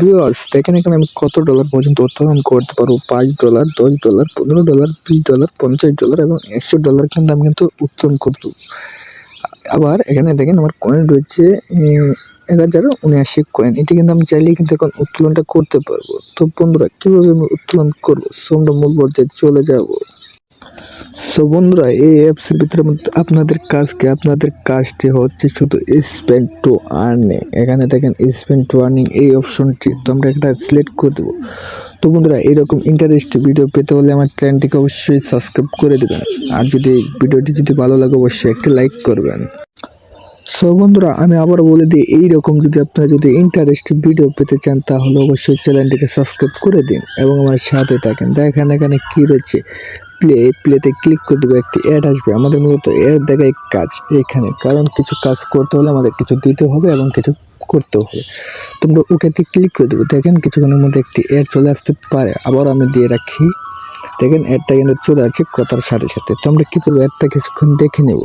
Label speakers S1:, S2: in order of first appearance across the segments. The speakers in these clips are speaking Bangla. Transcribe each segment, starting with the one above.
S1: ভিউয়ার্স দেখেন এখানে আমি কত ডলার পর্যন্ত উত্তোলন করতে পারব? পাঁচ ডলার দশ ডলার পনেরো ডলার বিশ ডলার পঞ্চাশ ডলার এবং একশো ডলার কিন্তু আমি কিন্তু উত্তোলন করব। আবার এখানে দেখেন আমার কয়েন রয়েছে এক হাজার উনআশি কয়েন এটি কিন্তু আমি চাইলেই কিন্তু এখন উত্তোলনটা করতে পারব। তো বন্ধুরা, কীভাবে আমি উত্তোলন করব? সো আমরা মূল পর্যায়ে চলে যাব। সো বন্ধুরা, এই অ্যাপসের ভিতরে আপনাদের কাজকে আপনাদের কাজটি হচ্ছে শুধু স্পেন্ড টু আর্নিং এখানে দেখেন স্পেন্ড টু আর্নিং এই অপশনটি তো আমরা একটা সিলেক্ট করে দেবো। তো বন্ধুরা, এরকম ইন্টারেস্ট ভিডিও পেতে হলে আমার চ্যানেলটিকে অবশ্যই সাবস্ক্রাইব করে দেবেন। আর যদি ভিডিওটি যদি ভালো লাগে, অবশ্যই একটি লাইক করবেন। সো বন্ধুরা, আমি আবার বলে দিই, এইরকম যদি আপনারা যদি ইন্টারেস্ট ভিডিও পেতে চান, তাহলে অবশ্যই চ্যানেলটিকে সাবস্ক্রাইব করে দিন এবং আমার সাথে থাকেন। দেখেন, এখানে কী রয়েছে? প্লে প্লেতে ক্লিক করে দেবো, একটি অ্যাড আসবে। আমাদের মূলত অ্যাড দেখায় কাজ এখানে, কারণ কিছু কাজ করতে হলে আমাদের কিছু দিতে হবে এবং কিছু করতেও হবে। তোমরা ওকেতে ক্লিক করে দেবো। দেখেন কিছুক্ষণের মধ্যে একটি অ্যাড চলে আসতে পারে। আবার আমি দিয়ে রাখি। দেখেন অ্যাডটা কিন্তু চলে আসছে কথার সাথে সাথে। তো আমরা কী করব? অ্যাডটা কিছুক্ষণ দেখে নেব।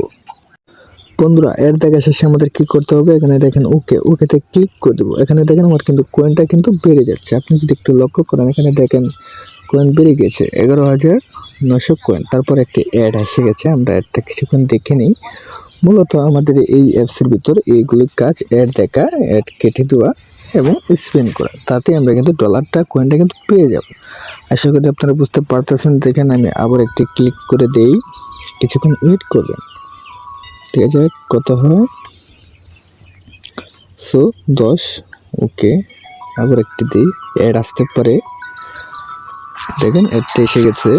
S1: বন্ধুরা এর দেখা শেষে আমাদের কি করতে হবে? এখানে দেখেন ওকে, ওকেতে ক্লিক করে দেবো। এখানে দেখেন আমার কিন্তু কয়েনটা কিন্তু বেড়ে যাচ্ছে। আপনি যদি একটু লক্ষ্য করেন, এখানে দেখেন কয়েন বেড়ে গেছে। এগারো হাজার নশো কয়েন। তারপর একটি অ্যাড এসে গেছে, আমরা অ্যাডটা কিছুক্ষণ দেখে নিই। মূলত আমাদের এই অ্যাপসের ভিতর এইগুলি কাজ অ্যাড দেখা অ্যাড কেটে দেওয়া এবং স্পেন করা। তাতে আমরা কিন্তু ডলারটা কয়েনটা কিন্তু পেয়ে যাব। আশা করি আপনারা বুঝতে পারতেছেন। দেখেন আমি আবার একটি ক্লিক করে দেই। কিছুক্ষণ ওয়েট করবেন। ঠিক আছে কত হয়। সো দশ ওকে আবার একটি দিই। অ্যাড আসতে পারে। দেখেন অ্যাডটা এসে গেছে।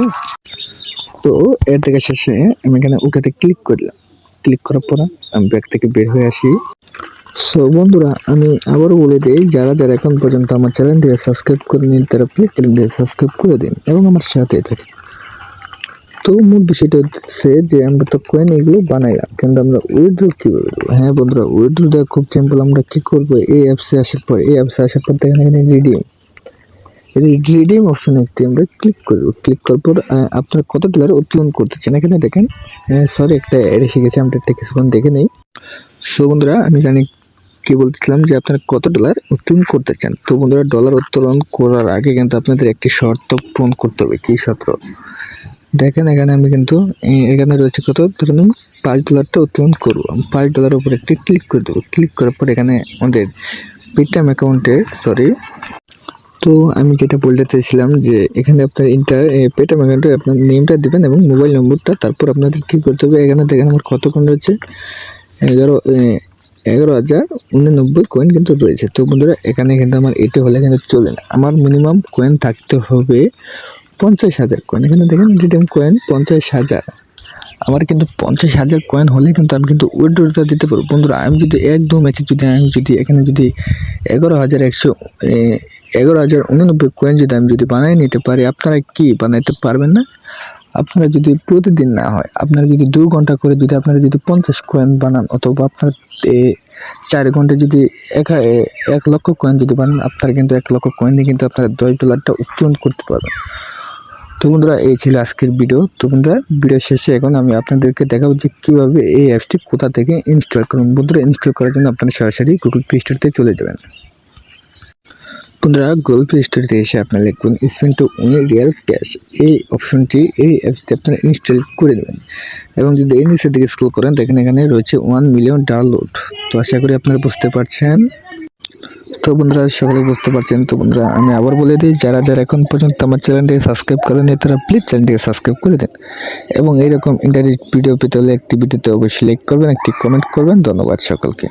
S1: তো অ্যাড দেখা শেষে আমি এখানে ওকেতে ক্লিক করলাম। ক্লিক করার পর আমি ব্যাগ থেকে বের হয়ে আসি। সো বন্ধুরা, আমি আবারও বলে দিই, যারা যারা এখন পর্যন্ত আমার চ্যানেলটিকে সাবস্ক্রাইব করে নিন তারা প্লিজ চ্যানেলটিকে সাবস্ক্রাইব করে দিন এবং আমার সাথে থাকেন। তো, মূল বিষয়টা হচ্ছে যে, আমরা তো কয়েন এগুলো বানাইলাম, কিন্তু আমরা উইথড্র কীভাবে করব? হ্যাঁ বন্ধুরা উইথড্রটা খুব সিম্পল আমরা কী করব? এই অ্যাপসে আসার পর, এই অ্যাপসে আসার পর দেখেন এখানে রিডিম রিডিম অপশনে একটি আমরা ক্লিক করব। ক্লিক করার পর আপনারা কত ডলার উত্তোলন করতে চান এখানে দেখেন সরি একটা এসে গেছে, আমরা একটা কিছুক্ষণ দেখে নেই। সো বন্ধুরা, আমি জানি কি বলতেছিলাম যে আপনারা কত ডলার উত্তোলন করতে চান তো বন্ধুরা ডলার উত্তোলন করার আগে কিন্তু আপনাদের একটি শর্ত পূরণ করতে হবে। কী শর্ত? দেখেন, এখানে আমি কিন্তু এখানে রয়েছে কত? ধরুন, পাঁচ ডলারটা উত্তোলন করব পাঁচ ডলার উপর একটি ক্লিক করে দেবো। ক্লিক করার পর এখানে আমাদের পেটিএম অ্যাকাউন্টে সরি তো আমি যেটা বলতে চাইছিলাম যে এখানে আপনার ইন্টার পেটিএম অ্যাকাউন্টে আপনার নেমটা দেবেন এবং মোবাইল নম্বরটা তারপর আপনাদের কী করতে হবে? এখানে দেখেন আমার কত কোন রয়েছে? এগারো এগারো হাজার উননব্বই কয়েন কিন্তু রয়েছে। তো বন্ধুরা, এখানে কিন্তু আমার এটি হলে কিন্তু চলে না। আমার মিনিমাম কয়েন থাকতে হবে পঞ্চাশ হাজার কয়েন এখানে দেখেন রিডিম কয়েন পঞ্চাশ হাজার। আমার কিন্তু পঞ্চাশ হাজার কয়েন হলে কিন্তু আমি কিন্তু উইড্রোটা দিতে পারব। বন্ধুরা, আমি যদি এক দু ম্যাচে যদি, আমি যদি এখানে যদি এগারো হাজার একশো এগারো হাজার উননব্বই কয়েন যদি আমি যদি বানিয়ে নিতে পারি, আপনারা কি বানাইতে পারবেন না? আপনারা যদি প্রতিদিন না হয়, আপনারা যদি দু ঘণ্টা করে যদি আপনারা যদি পঞ্চাশ কয়েন বানান, অথবা আপনার চার ঘণ্টা যদি এক এক লক্ষ কয়েন যদি বানান, আপনারা কিন্তু এক লক্ষ কয়েন দিয়ে কিন্তু আপনারা দশ ডলারটা উত্তোলন করতে পারবেন। তো বন্ধুরা, এই ছিল আজকের ভিডিও তো বন্ধুরা ভিডিও শেষে এখন আমি আপনাদেরকে দেখাবো যে কীভাবে এই অ্যাপসটি কোথা থেকে ইনস্টল করুন বন্ধুরা ইনস্টল করার জন্য আপনারা সরাসরি গুগল প্লে স্টোরতে চলে যাবেন। বন্ধুরা গুগল প্লে স্টোরতে এসে আপনারা লিখবেন spin to win real cash এই অপশনটি এই অ্যাপসটি আপনারা ইনস্টল করে দেবেন এবং যদি এই নিচের দিকে স্ক্রল করেন, দেখেন এখানে রয়েছে ওয়ান মিলিয়ন ডাউনলোড তো আশা করি আপনারা বুঝতে পারছেন। তো বন্ধুরা, সকলে বুঝতে পারছেন। তো বন্ধুরা, আমি আবার বলে দিই, যারা যারা এখন পর্যন্ত আমার চ্যানেলটিকে সাবস্ক্রাইব করেনি তারা প্লিজ চ্যানেলটিকে সাবস্ক্রাইব করে দেন। এবং এইরকম ইন্টারেস্ট ভিডিও পেতে হলে একটি ভিডিওতে অবশ্যই লাইক করবেন, একটি কমেন্ট করবেন। ধন্যবাদ সকলকে।